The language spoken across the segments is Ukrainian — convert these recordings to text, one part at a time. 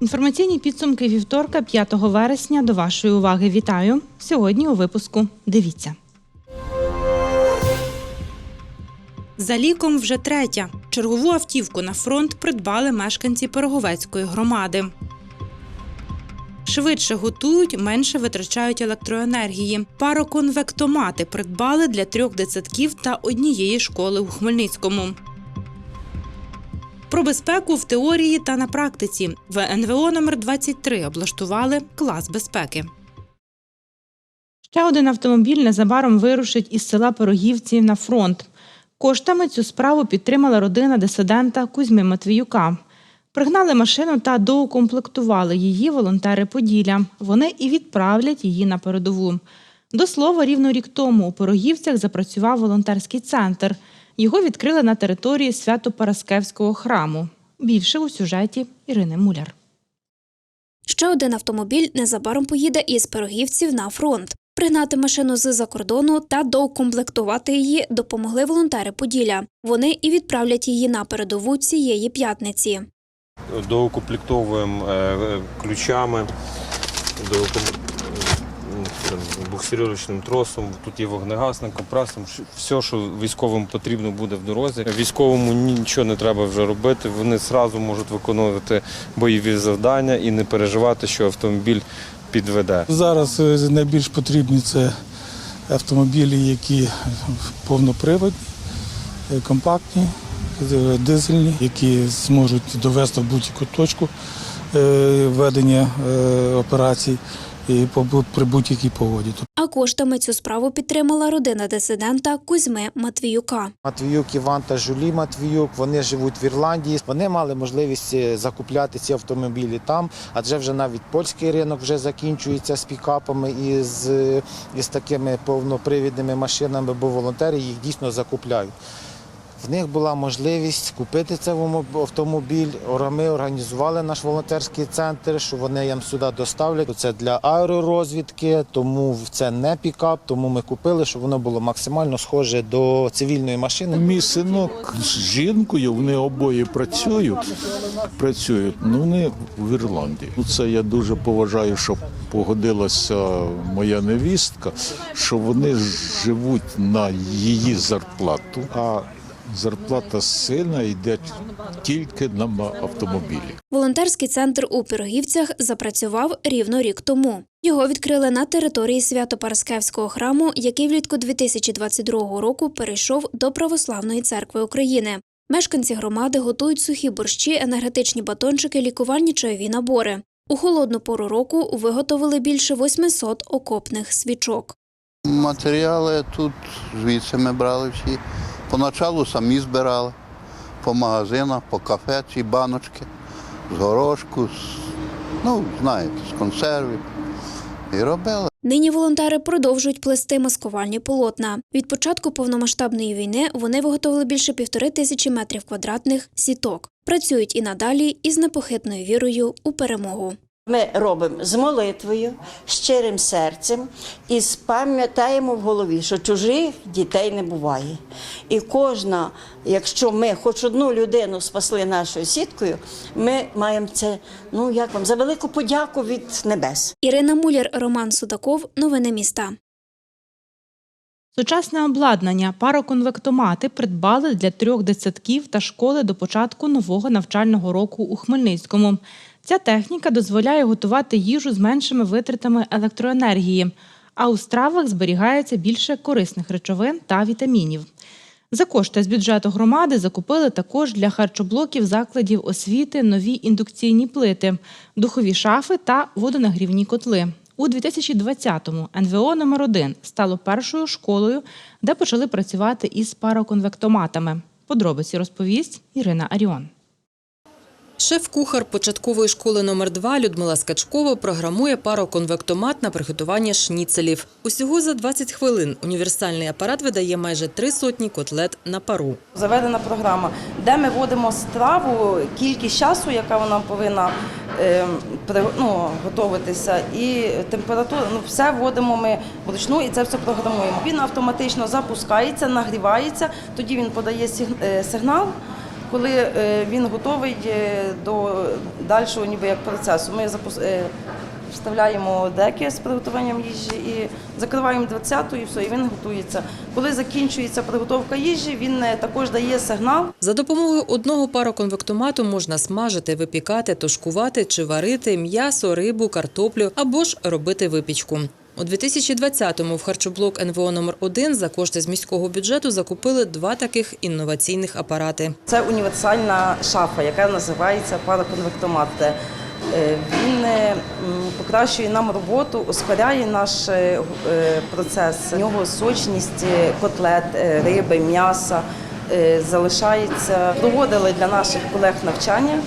Інформаційні підсумки вівторка, 5 вересня. До вашої уваги вітаю. Сьогодні у випуску. Дивіться. За ліком вже третя. Чергову автівку на фронт придбали мешканці Пироговецької громади. Швидше готують, менше витрачають електроенергії. Пароконвектомати придбали для трьох дитсадків та однієї школи у Хмельницькому. Про безпеку в теорії та на практиці в НВО номер 23 облаштували клас безпеки. Ще один автомобіль незабаром вирушить із села Пирогівці на фронт. Коштами цю справу підтримала родина дисидента Кузьми Матвіюка. Пригнали машину та доукомплектували її волонтери Поділля. Вони і відправлять її на передову. До слова, рівно рік тому у Пирогівцях запрацював волонтерський центр. Його відкрили на території Свято-Параскевського храму. Більше у сюжеті Ірини Муляр. Ще один автомобіль незабаром поїде із пирогівців на фронт. Пригнати машину з-за кордону та доукомплектувати її допомогли волонтери Поділля. Вони і відправлять її на передову цієї п'ятниці. доукомплектовуємо е, ключами, доуком- цим тросом. Тут є вогнегасник, компресор, ш- все, що військовим потрібно буде в дорозі. Військовому нічого не треба вже робити. Вони одразу можуть виконувати бойові завдання і не переживати, що автомобіль підведе. Зараз е, найбільш потрібні це автомобілі, які повноприводні, е, компактні, е, дизельні, які зможуть довести в будь-яку точку ведення операцій і при будь-якій погоді. А коштами цю справу підтримала родина дисидента Кузьми Матвіюка. Матвіюк Іван та Жулі Матвіюк. Вони живуть в Ірландії. Вони мали можливість е, закупляти ці автомобілі там, адже вже навіть польський ринок вже закінчується з пікапами і з, е, і з такими повнопривідними машинами, бо волонтери їх дійсно закупляють. В них була можливість купити цей автомобіль. Ора- Ми організували наш волонтерський центр, що вони їм сюди доставлять. Це для аеророзвідки, тому це не пікап, тому ми купили, щоб воно було максимально схоже до цивільної машини. Мій синок з жінкою, вони обоє працюють, працюють, ну вони в Ірландії. Ну, Це я дуже поважаю, що погодилася моя невістка, що вони живуть на її зарплату, а зарплата сина йде тільки на автомобілі. Волонтерський центр у Пирогівцях запрацював рівно рік тому. Його відкрили на території Свято-Параскевського храму, який влітку 2022 року перейшов до Православної церкви України. Мешканці громади готують сухі борщі, енергетичні батончики, лікувальні чайові набори. У холодну пору року виготовили більше 800 окопних свічок. Матеріали тут звідси ми брали всі. Поначалу самі збирали по магазинах, по кафе ці баночки з горошку, з, ну, знаєте, з консервів. І робили. Нині волонтери продовжують плести маскувальні полотна. Від початку повномасштабної війни вони виготовили більше півтори тисячі метрів квадратних сіток. Працюють і надалі із непохитною вірою у перемогу. Ми робимо з молитвою, щирим серцем і пам'ятаємо в голові, що чужих дітей не буває. І кожна, якщо ми хоч одну людину спасли нашою сіткою, ми маємо це, ну як вам, за велику подяку від небес. Ірина Муляр, Роман Судаков. Новини міста. Сучасне обладнання пароконвектомати придбали для трьох дитсадків та школи до початку нового навчального року у Хмельницькому. Ця техніка дозволяє готувати їжу з меншими витратами електроенергії, а у стравах зберігається більше корисних речовин та вітамінів. За кошти з бюджету громади закупили також для харчоблоків закладів освіти нові індукційні плити, духові шафи та водонагрівні котли. У 2020-му НВО номер 1 стало першою школою, де почали працювати із пароконвектоматами. Подробиці розповість Ірина Аріон. Шеф-кухар початкової школи номер 2 Людмила Скачкова програмує пароконвектомат на приготування шніцелів. Усього за 20 хвилин універсальний апарат видає майже три сотні котлет на пару. Заведена програма, де ми вводимо страву, кількість часу, яка вона повинна е, ну, готуватися, і температуру, ну, все вводимо ми вручну і це все програмуємо. Він автоматично запускається, нагрівається, тоді він подає е, сигнал. Коли е, він готовий е, до дальшого ніби як процесу, ми е, вставляємо деки з приготуванням їжі і закриваємо 20-ту і все, і він готується. Коли закінчується приготовка їжі, він також дає сигнал. За допомогою одного пароконвектомату можна смажити, випікати, тушкувати чи варити м'ясо, рибу, картоплю або ж робити випічку. У 2020-му в харчоблок НВО номер 1 за кошти з міського бюджету закупили два таких інноваційних апарати. Це універсальна шафа, яка називається параконвектомат. Е, Він е, покращує нам роботу, ускоряє наш е, процес. У нього сочність котлет, риби, м'яса залишається. Проводили для наших колег навчання,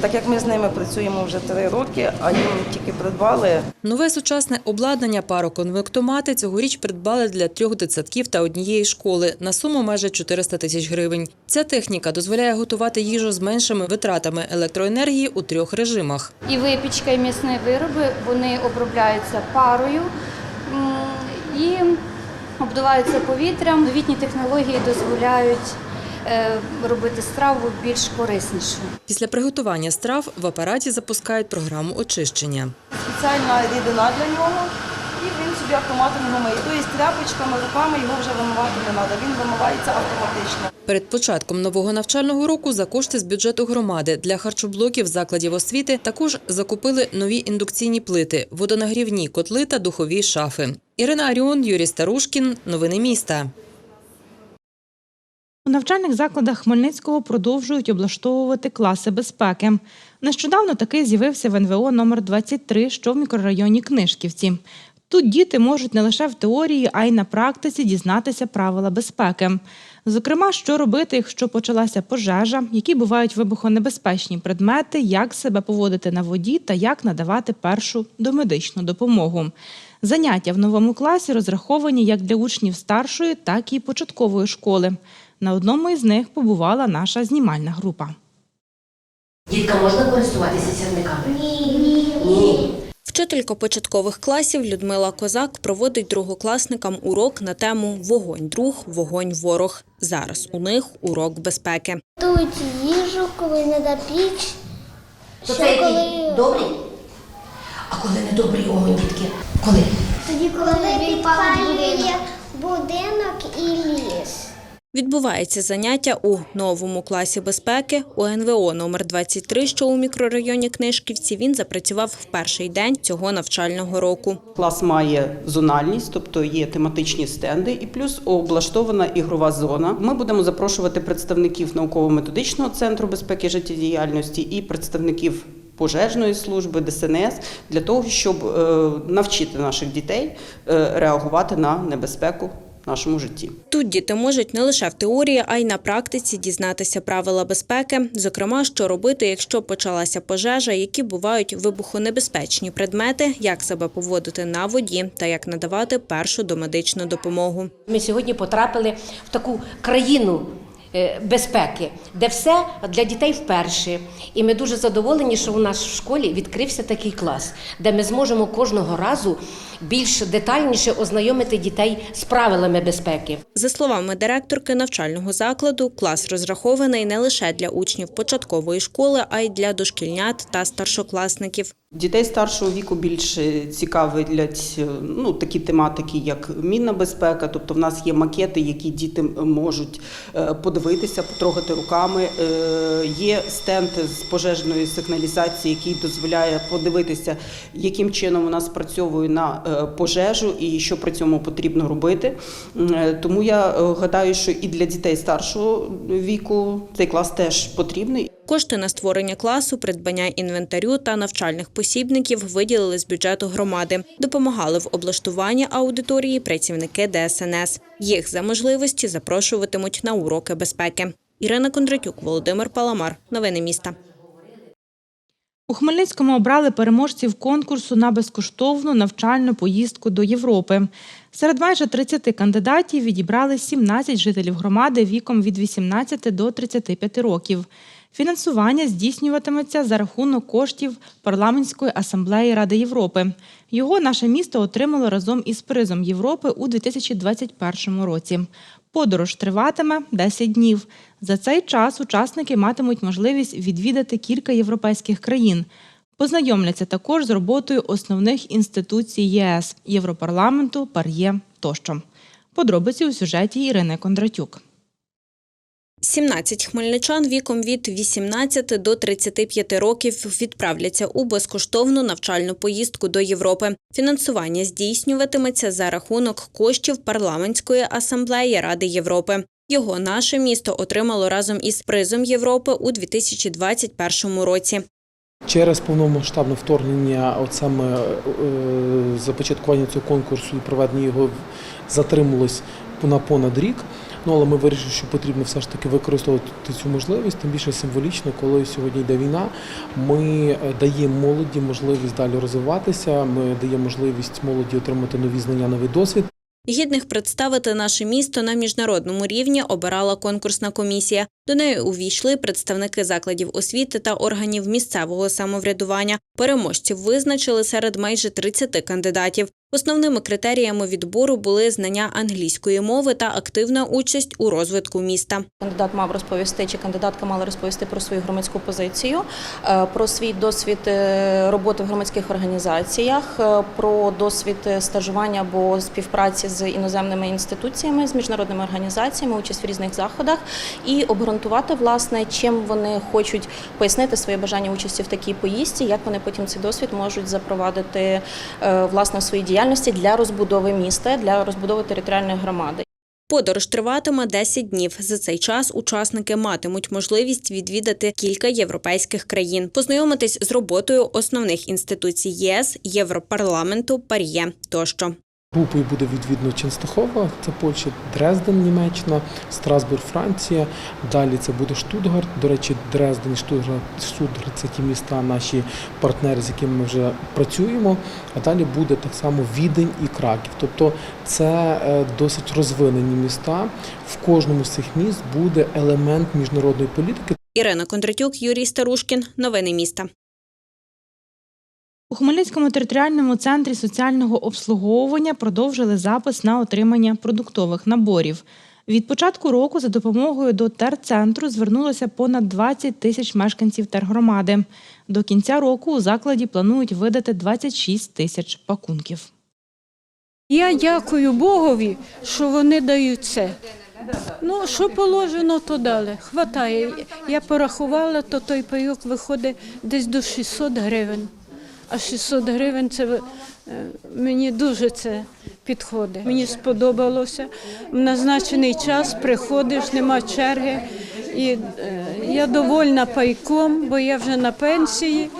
так як ми з ними працюємо вже три роки, а їм тільки придбали Нове сучасне обладнання пароконвектомати цьогоріч придбали для трьох дитсадків та однієї школи на суму майже 400 тисяч гривень. Ця техніка дозволяє готувати їжу з меншими витратами електроенергії у трьох режимах. і випічка, і м'ясні вироби вони обробляються парою і обдуваються повітрям. Новітні технології дозволяють е, робити страву більш кориснішою. Після приготування страв в апараті запускають програму очищення. спеціальна рідина для нього, і він собі автоматом його миє. Тобто тряпочками, руками його вже вимивати не треба, він вимивається автоматично. Перед початком нового навчального року за кошти з бюджету громади для харчоблоків закладів освіти також закупили нові індукційні плити, водонагрівні котли та духові шафи. Ірина Аріон, Юрій Старушкін. Новини міста. У навчальних закладах Хмельницького продовжують облаштовувати класи безпеки. Нещодавно такий з'явився в НВО номер 23, що в мікрорайоні Книжківці. Тут діти можуть не лише в теорії, а й на практиці дізнатися правила безпеки. Зокрема, що робити, якщо почалася пожежа, які бувають вибухонебезпечні предмети, як себе поводити на воді та як надавати першу домедичну допомогу. Заняття в новому класі розраховані як для учнів старшої, так і початкової школи. На одному із них побувала наша знімальна група. Діткам можна користуватися сірниками? Ні. Ні. Вчителька початкових класів Людмила Козак проводить другокласникам урок на тему Вогонь друг, вогонь ворог. Зараз у них урок безпеки. Готують їжу, коли не да піч. То це коли- Добрий? А коли не добрий огонь, дітки? Коли? Тоді, коли підпалює будинок і ліс. Відбувається заняття у новому класі безпеки у НВО номер 23, що у мікрорайоні Книжківці. Він запрацював в перший день цього навчального року. Клас має зональність, тобто є тематичні стенди, і плюс облаштована ігрова зона. Ми будемо запрошувати представників науково-методичного центру безпеки життєдіяльності і представників. Пожежної служби ДСНС для того, щоб е, навчити наших дітей е, реагувати на небезпеку в нашому житті. Тут діти можуть не лише в теорії, а й на практиці дізнатися правила безпеки, зокрема, що робити, якщо почалася пожежа, які бувають вибухонебезпечні предмети, як себе поводити на воді та як надавати першу домедичну допомогу. Ми сьогодні потрапили в таку країну безпеки, де все для дітей вперше. І ми дуже задоволені, що у нас в школі відкрився такий клас, де ми зможемо кожного разу більш детальніше ознайомити дітей з правилами безпеки. За словами директорки навчального закладу, клас розрахований не лише для учнів початкової школи, а й для дошкільнят та старшокласників. Дітей старшого віку більше цікавлять ну, такі тематики, як мінна безпека. Тобто в нас є макети, які діти можуть е, подивитися, потрогати руками. Е, Є стенд з пожежної сигналізації, який дозволяє подивитися, яким чином вона спрацьовує на е, пожежу і що при цьому потрібно робити. Е, Тому я е, гадаю, що і для дітей старшого віку цей клас теж потрібний. Кошти на створення класу, придбання інвентарю та навчальних посібників виділили з бюджету громади. Допомагали в облаштуванні аудиторії працівники ДСНС. Їх за можливості запрошуватимуть на уроки безпеки. Ірина Кондратюк, Володимир Паламар. Новини міста. У Хмельницькому обрали переможців конкурсу на безкоштовну навчальну поїздку до Європи. Серед майже 30 кандидатів відібрали 17 жителів громади віком від 18 до 35 років. Фінансування здійснюватиметься за рахунок коштів парламентської асамблеї Ради Європи. Його наше місто отримало разом із призом Європи у 2021 році. Подорож триватиме 10 днів. За цей час учасники матимуть можливість відвідати кілька європейських країн. Познайомляться також з роботою основних інституцій ЄС, Європарламенту, ПАРЄ тощо. Подробиці у сюжеті Ірини Кондратюк. 17 хмельничан віком від 18 до 35 років відправляться у безкоштовну навчальну поїздку до Європи. Фінансування здійснюватиметься за рахунок коштів парламентської асамблеї Ради Європи. Його наше місто отримало разом із призом Європи у 2021 році. Через повномасштабне вторгнення, от саме е, започаткування цього конкурсу і проведення його затрималось на понад рік. Ну але ми вирішили, що потрібно все ж таки використовувати цю можливість, тим більше символічно, коли сьогодні йде війна. Ми е, даємо молоді можливість далі розвиватися. Ми даємо можливість молоді отримати нові знання, новий досвід. Гідних представити наше місто на міжнародному рівні обирала конкурсна комісія. До неї увійшли представники закладів освіти та органів місцевого самоврядування. Переможців визначили серед майже 30 кандидатів. Основними критеріями відбору були знання англійської мови та активна участь у розвитку міста. Кандидат мав розповісти, чи кандидатка мала розповісти про свою громадську позицію, е, про свій досвід е, роботи в громадських організаціях, е, про досвід стажування або співпраці з іноземними інституціями, з міжнародними організаціями, участь в різних заходах і обґрунтувати, власне, чим вони хочуть пояснити своє бажання участі в такій поїздці, як вони потім цей досвід можуть запровадити власне в своїй діяльності для розбудови міста, для розбудови територіальної громади. Подорож триватиме 10 днів. За цей час учасники матимуть можливість відвідати кілька європейських країн, познайомитись з роботою основних інституцій ЄС, Європарламенту, ПАРЄ тощо. Групою буде відвідно Ченстахова, це Польща, Дрезден, Німеччина, Страсбург, Франція. Далі це буде Штутгарт. До речі, Дрезден і Штутгарт, Штутгарт це ті міста, наші партнери, з якими ми вже працюємо. А далі буде так само Відень і Краків. Тобто це е, досить розвинені міста. В кожному з цих міст буде елемент міжнародної політики. Ірина Кондратюк, Юрій Старушкін. Новини міста. У Хмельницькому територіальному центрі соціального обслуговування продовжили запис на отримання продуктових наборів. Від початку року за допомогою до терцентру звернулося понад 20 тисяч мешканців тергромади. До кінця року у закладі планують видати 26 тисяч пакунків. Я дякую Богові, що вони дають це. Ну, що положено, то дали. Хватає. Я порахувала, то той пайок виходить десь до 600 гривень. А 600 гривень це е, мені дуже це підходить. Мені сподобалося. В назначений час приходиш, нема черги. І е, я довольна пайком, бо я вже на пенсії.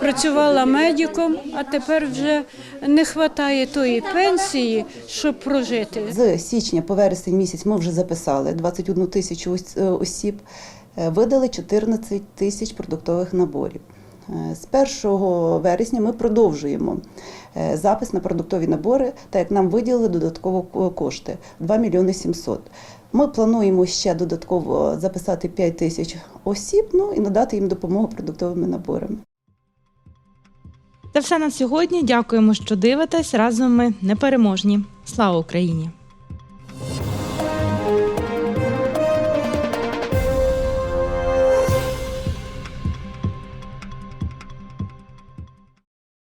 Працювала медиком, а тепер вже не вистачає тої пенсії, щоб прожити. З січня по вересень місяць ми вже записали 21 тисячу е, осіб, видали 14 тисяч продуктових наборів. Е, З 1 вересня ми продовжуємо е, запис на продуктові набори, так як нам виділили додатково кошти 2 мільйони 700. Ми плануємо ще додатково записати 5 тисяч осіб ну, і надати їм допомогу продуктовими наборами. Це все на сьогодні. Дякуємо, що дивитесь. Разом ми непереможні. Слава Україні!